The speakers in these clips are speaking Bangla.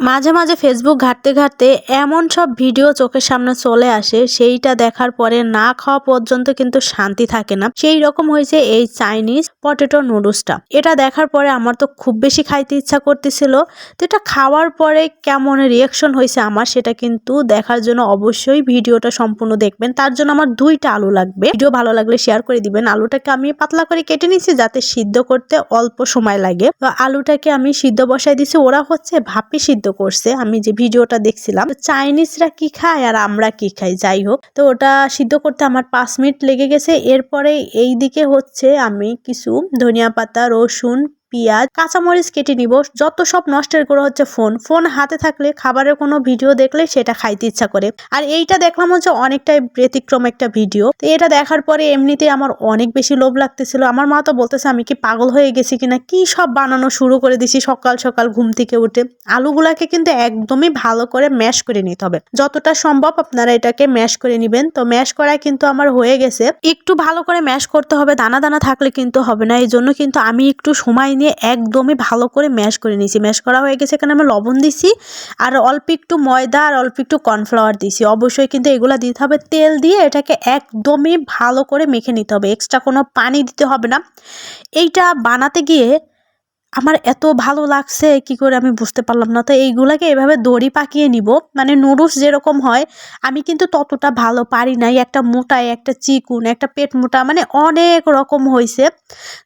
মাঝে মাঝে ফেসবুক ঘাঁটতে ঘাঁটতে এমন সব ভিডিও চোখের সামনে চলে আসে, সেইটা দেখার পরে না খাওয়া পর্যন্ত কিন্তু শান্তি থাকে না। সেই রকম হয়েছে এই চাইনিজ পটেটো নুডলসটা এটা দেখার পরে আমার তো খুব বেশি খাইতে ইচ্ছা করতেছিল। তো এটা খাওয়ার পরে কেমন রিয়াকশন হয়েছে আমার সেটা কিন্তু দেখার জন্য অবশ্যই ভিডিওটা সম্পূর্ণ দেখবেন। তার জন্য আমার দুইটা আলু লাগবে। ভিডিও ভালো লাগলে শেয়ার করে দিবেন। আলুটাকে আমি পাতলা করে কেটে নিচ্ছি যাতে সিদ্ধ করতে অল্প সময় লাগে। তো আলুটাকে আমি সিদ্ধ বসাই দিছি। ওরা হচ্ছে ভাপে সিদ্ধ করছে। আমি যে ভিডিওটা দেখছিলাম চাইনিজরা কি খায় আর আমরা কি খাই? যাই হোক, তো ওটা সিদ্ধ করতে আমার পাঁচ মিনিট লেগে গেছে। এরপরে এই দিকে হচ্ছে আমি কিছু ধনিয়া পাতা, রসুন পেঁয়াজ, কাঁচামরিচ কেটে নিব। যত সব নষ্টের করে হচ্ছে ফোন ফোন হাতে থাকলে খাবারের কোনো ভিডিও দেখলে সেটা খাইতে ইচ্ছা করে। আর এইটা দেখলাম হচ্ছে অনেকটাই ব্যতিক্রম একটা ভিডিও। তো এটা দেখার পরে এমনিতে আমার অনেক বেশি লোভ লাগতেছিল। আমার মা তো বলতেছে, আমি কি পাগল হয়ে গেছি কিনা? কি সব বানানো শুরু করে দিছি সকাল সকাল ঘুম থেকে উঠে? আলুগুলাকে কিন্তু একদমই ভালো করে ম্যাশ করে নিতে হবে। যতটা সম্ভব আপনারা এটাকে ম্যাশ করে নেবেন। তো ম্যাশ করা কিন্তু আমার হয়ে গেছে। একটু ভালো করে ম্যাশ করতে হবে। দানা দানা থাকলে কিন্তু হবে না। এই জন্য কিন্তু আমি একটু সময় নিয়ে একদমই ভালো করে ম্যাশ করে নিয়েছি। ম্যাশ করা হয়ে গেছে এখানে আমি লবণ দিছি আর অল্প একটু ময়দা আর অল্প একটু কর্নফ্লাওয়ার দিছি। অবশ্যই কিন্তু এগুলো দিতে হবে তেল দিয়ে এটাকে একদমই ভালো করে মেখে নিতে হবে। এক্সট্রা কোনো পানি দিতে হবে না। এইটা বানাতে গিয়ে আমার এত ভালো লাগছে, কি করে আমি বুঝতে পারলাম না। তো এইগুলাকে এভাবে দড়ি পাকিয়ে নিব। মানে নুডলস যেরকম হয়, আমি কিন্তু ততটা ভালো পারি নাই। একটা মোটায়, একটা চিকুন, একটা পেট মোটা মানে অনেক রকম হয়েছে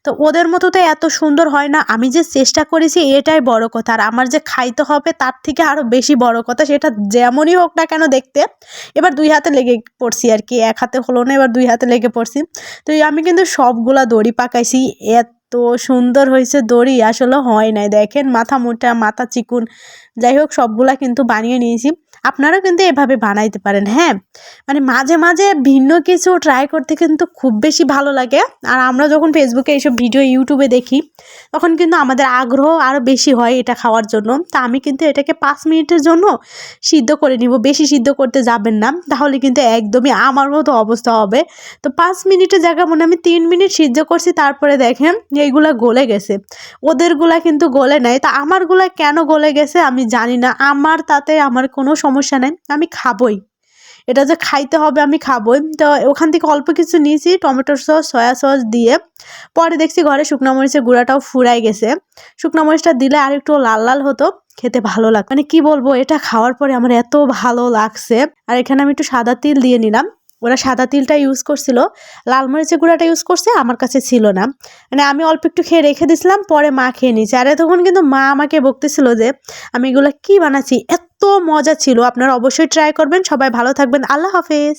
তো ওদের মতো তো এত সুন্দর হয় না। আমি যে চেষ্টা করেছি, এটাই বড় কথা। আর আমার যে খাইতে হবে, তার থেকে আরও বেশি বড় কথা, সেটা যেমনই হোক না কেন দেখতে। এবার দুই হাতে লেগে পড়ছি আর কি। এক হাতে হলো না, এবার দুই হাতে লেগে পড়ছি। তো আমি কিন্তু সবগুলা দড়ি পাকাইছি। এত তো সুন্দর হয়েছে দড়ি, আসলে হয় নাই। দেখেন মাথা মোটা, মাথা চিকুন। যাই হোক, সবগুলা কিন্তু বানিয়ে নিয়েছি। আপনারাও কিন্তু এভাবে বানাইতে পারেন হ্যাঁ? মানে মাঝে মাঝে ভিন্ন কিছু ট্রাই করতে কিন্তু খুব বেশি ভালো লাগে। আর আমরা যখন ফেসবুকে এইসব ভিডিও ইউটিউবে দেখি, তখন কিন্তু আমাদের আগ্রহ আরও বেশি হয় এটা খাওয়ার জন্য। তা আমি কিন্তু এটাকে পাঁচ মিনিটের জন্য সিদ্ধ করে নিব। বেশি সিদ্ধ করতে যাবেন না, তাহলে কিন্তু একদমই আমার মতো অবস্থা হবে। তো পাঁচ মিনিটের জায়গা মনে আমি তিন মিনিট সিদ্ধ করছি, তারপরে দেখেন এইগুলা গলে গেছে। ওদেরগুলা কিন্তু গলে নাই। তা আমারগুলা কেন গলে গেছে আমি জানি না। আমার তাতে আমার কোনো সমস্যা নেই। আমি খাবই। এটা যে খাইতে হবে আমি খাবই। তো ওখান থেকে অল্প কিছু নিয়েছি, টমেটো সস, সয়া সস দিয়ে। পরে দেখছি ঘরে শুকনো মরিচের গুঁড়াটাও ফুরাই গেছে। শুকনো মরিচটা দিলে আর একটু লাল লাল হতো। খেতে ভালো লাগ মানে কি বলব, এটা খাওয়ার পরে আমার এত ভালো লাগছে। আর এখানে আমি একটু সাদা তিল দিয়ে নিলাম। ওরা সাদা তিলটা ইউজ করছিল, লাল মরিচের গুঁড়াটা ইউজ করছে, আমার কাছে ছিল না। মানে আমি অল্প একটু খেয়ে রেখে দিছিলাম, পরে মা খেয়ে নিয়েছে। আরে তখন কিন্তু মা আমাকে বকতেছিল যে, আমি এগুলো কি বানাচ্ছি? এত মজা ছিল, আপনারা অবশ্যই ট্রাই করবেন। সবাই ভালো থাকবেন। আল্লাহ হাফেজ।